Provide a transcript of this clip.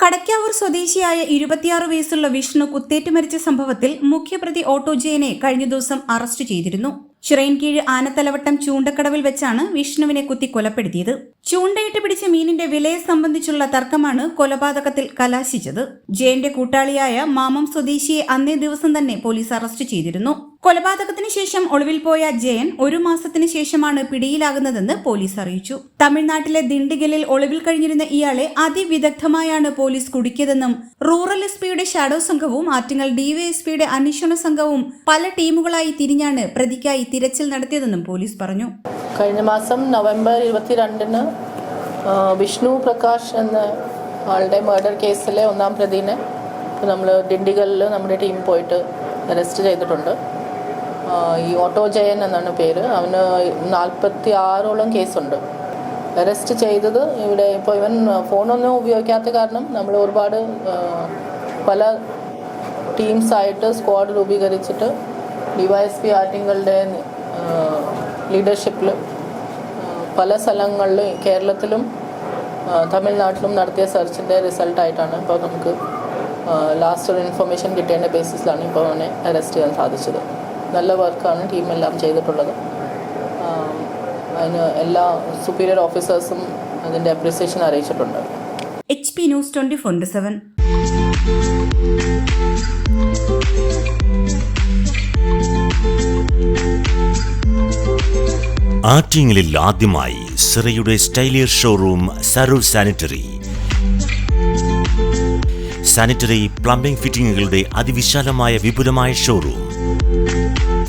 കടക്കാവൂർ സ്വദേശിയായ ഇരുപത്തിയാറ് വയസ്സുള്ള വിഷ്ണു കുത്തേറ്റ് മരിച്ച സംഭവത്തിൽ മുഖ്യപ്രതി ഓട്ടോ ജയനെ കഴിഞ്ഞ ദിവസം അറസ്റ്റ് ചെയ്തിരുന്നു. ചിറയൻകീഴ് ആനത്തലവട്ടം ചൂണ്ടക്കടവിൽ വെച്ചാണ് വിഷ്ണുവിനെ കുത്തി കൊലപ്പെടുത്തിയത്. ചൂണ്ടയിട്ട് പിടിച്ച മീനിന്റെ വിലയെ സംബന്ധിച്ചുള്ള തർക്കമാണ് കൊലപാതകത്തിൽ കലാശിച്ചത്. ജയന്റെ കൂട്ടാളിയായ മാമം സ്വദേശിയെ അന്നേ ദിവസം തന്നെ പോലീസ് അറസ്റ്റ് ചെയ്തിരുന്നു. കൊലപാതകത്തിന് ശേഷം ഒളിവിൽ പോയ ജയൻ ഒരു മാസത്തിന് ശേഷമാണ് പിടിയിലാകുന്നതെന്ന് പോലീസ് അറിയിച്ചു. തമിഴ്നാട്ടിലെ ദിണ്ടിഗലിൽ ഒളിവിൽ കഴിഞ്ഞിരുന്ന ഇയാളെ അതിവിദഗ്ധമായാണ് പോലീസ് കുടുക്കിയതെന്നും റൂറൽ എസ് പിയുടെ ഷാഡോ സംഘവും ആറ്റിങ്ങൽ ഡിവൈഎസ്പിയുടെ അന്വേഷണ സംഘവും പല ടീമുകളായി തിരിഞ്ഞാണ് പ്രതിക്കായി തിരച്ചിൽ നടത്തിയതെന്നും പോലീസ് പറഞ്ഞു. കഴിഞ്ഞ മാസം നവംബർ ഇരുപത്തിരണ്ടിന് വിഷ്ണു പ്രകാശ് എന്ന ആളുടെ മർഡർ കേസിലെ ഒന്നാം പ്രതിനെ നമ്മൾ ഡിണ്ടിഗലിൽ നമ്മുടെ ടീം പോയിട്ട് അറസ്റ്റ് ചെയ്തിട്ടുണ്ട്. ഈ ഓട്ടോ ജയൻ എന്നാണ് പേര്. അവന് നാൽപ്പത്തി ആറോളം കേസുണ്ട്. അറസ്റ്റ് ചെയ്തത് ഇവിടെ ഇപ്പോൾ ഇവൻ ഫോണൊന്നും ഉപയോഗിക്കാത്ത കാരണം നമ്മൾ ഒരുപാട് പല ടീംസായിട്ട് സ്ക്വാഡ് രൂപീകരിച്ചിട്ട് ഡിവൈഎസ്പി ആറ്റിങ്ങളുടെ ലീഡർഷിപ്പിൽ പല സ്ഥലങ്ങളിലും കേരളത്തിലും തമിഴ്നാട്ടിലും നടത്തിയ സെർച്ചിന്റെ റിസൾട്ടായിട്ടാണ് ഇപ്പോൾ നമുക്ക് ലാസ്റ്റ് ഒരു ഇൻഫർമേഷൻ കിട്ടിയതിന്റെ ബേസിസിലാണ് ഇപ്പോൾ അവനെ അറസ്റ്റ് ചെയ്യാൻ സാധിച്ചത്. നല്ല വർക്കാണ് ടീമെല്ലാം ചെയ്തിട്ടുള്ളത്. അതിന് എല്ലാ സുപ്പീരിയർ ഓഫീസേഴ്സും അതിന്റെ അപ്രീസിയേഷൻ അറിയിച്ചിട്ടുണ്ട്. H P news twenty four seven ആറ്റിങ്ങലിൽ ആദ്യമായി സിറയുടെ സ്റ്റൈലിയർ ഷോറൂം സരൂർ സാനിറ്ററി സാനിറ്ററി പ്ലംബിംഗ് ഫിറ്റിംഗുകളുടെ അതിവിശാലമായ വിപുലമായ showroom